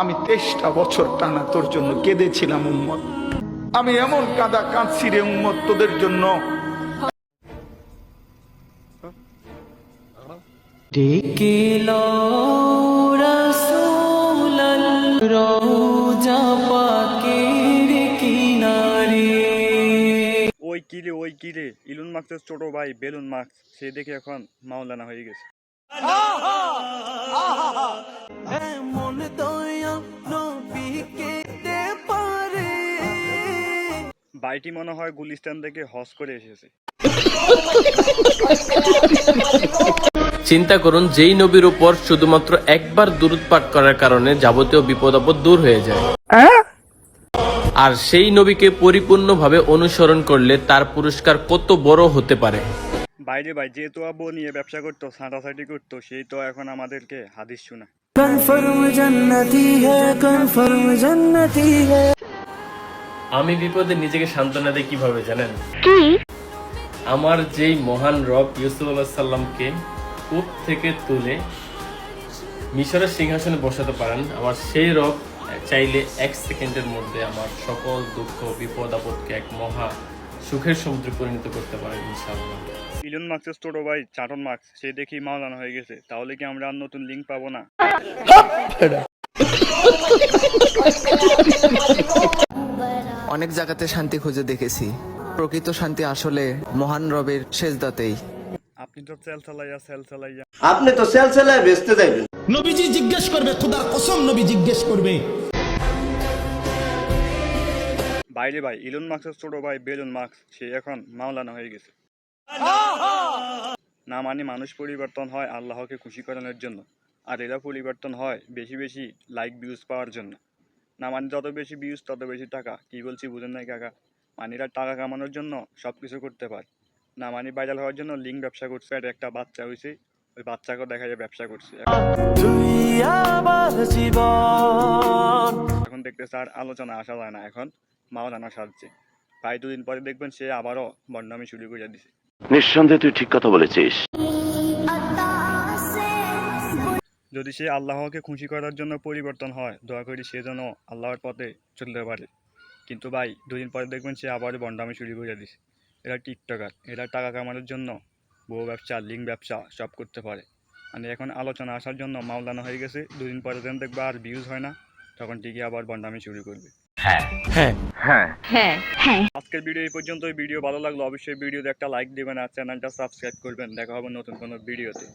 আমি তেইশটা বছর টানা তোর জন্য কেঁদেছিলাম উম্মত। আমি এমন কাদা কাঁদছি রে উম্মত তোদের জন্য। ডেকেল রসুলাল রোজা পাকের কিনারে। ওই কিরে ওই কিরে ইলুন মার্কসের ছোট ভাই বেলুন মার্কস সে দেখে এখন মাওলানা হয়ে গেছে। বাইটি মনে হয় গুলিস্তান থেকে হজ করে এসেছে। চিন্তা করুন যেই নবীর উপর শুধুমাত্র একবার দুরুদ পাঠ করার কারণে যাবতীয় বিপদ আপদ দূর হয়ে যায়। আর সেই নবীকে পরিপূর্ণভাবে অনুসরণ করলে তার পুরস্কার কত বড় হতে পারে। বাইরে ভাই যেহেতু আব্বু নিয়ে ব্যবসা করতো ছাঁটাছাঁটি করতো সেই তো এখন আমাদেরকে হাদিস শোনা কনফার্ম জান্নাতি হ্যায় কনফার্ম জান্নাতি হ্যায় আমি বিপদে নিজেকে সান্ত্বনা দিই কীভাবে জানেন? কি? আমার যেই মহান রব ইউসুফ আল্লাহ সাল্লামকে কূপ থেকে তুলে মিশরের সিংহাসনে বসাতে পারেন আমার সেই রব চাইলে এক সেকেন্ডের মধ্যে আমার সকল দুঃখ বিপদ আপদকে এক মহা সুখের সমুদ্রে পরিণত করতে পারেন ইনশাআল্লাহ। ইলুন মার্কসের ছোট ভাই চাটন মার্কস সে দেখেই মাওলানা হয়ে গেছে তাহলে কি আমরা আর নতুন লিঙ্ক পাবো না? অনেক জায়গাতে শান্তি খুঁজে দেখেছি। প্রকৃত শান্তি আসলে মহান রবের সেজদাতেই। আপনি তো সেল চালাইয়া সেল চালাইয়া। আপনি তো সেল সেলায় বেচতে যাইবেন। নবীজি জিজ্ঞেস করবে খুদার কসম নবী জিজ্ঞেস করবে। বাইরে ভাই ইলুন মার্কসের ছোট ভাই বেলুন মার্কস সে এখন মাওলানা হয়ে গেছে। না মানে মানুষ পরিবর্তন হয় আল্লাহকে খুশি করানোর জন্য আর এরা পরিবর্তন হয় বেশি বেশি লাইক ভিউজ পাওয়ার জন্য। না মানে যত বেশি ভিউজ তত বেশি টাকা। কি বলছি বুঝেন নাই কাকা? মানে এরা টাকা কামানোর জন্য সব কিছু করতে পারে। না মানে ভাইরাল হওয়ার জন্য লিঙ্ক ব্যবসা করছে আর একটা বাচ্চা হয়েছে ওই বাচ্চাকেও দেখা যায় ব্যবসা করছে। এখন দেখতেছে আর আলোচনা আসা যায় না এখন মাওলানা সাজছে প্রায় দুদিন পরে দেখবেন সে আবারও বন্ডামি শুরু করে দিছে। নিঃসন্দেহে তুই ঠিক কথা বলেছিস। যদি সে আল্লাহকে খুশি করার জন্য পরিবর্তন হয় দয়া করি সে যেন আল্লাহর পথে চলতে পারে। কিন্তু ভাই দুদিন পরে দেখবেন সে আবার বন্ডামি শুরু করে দিছে। এরা টিকটকার এরা টাকা কামানোর জন্য বউ ব্যবসা লিঙ্ক ব্যবসা সব করতে পারে। মানে এখন আলোচনা আসার জন্য মাওলানা হয়ে গেছে দুদিন পরে যেন দেখবে আর ভিউজ হয় না তখন ঠিকই আবার বন্ডামি শুরু করবে। আজকের ভিডিও এই পর্যন্ত ভিডিও ভালো লাগল অবশ্যই ভিডিওতে একটা লাইক দিবেন আর চ্যানেলটা সাবস্ক্রাইব করবেন। দেখা হবে নতুন কোনো ভিডিওতে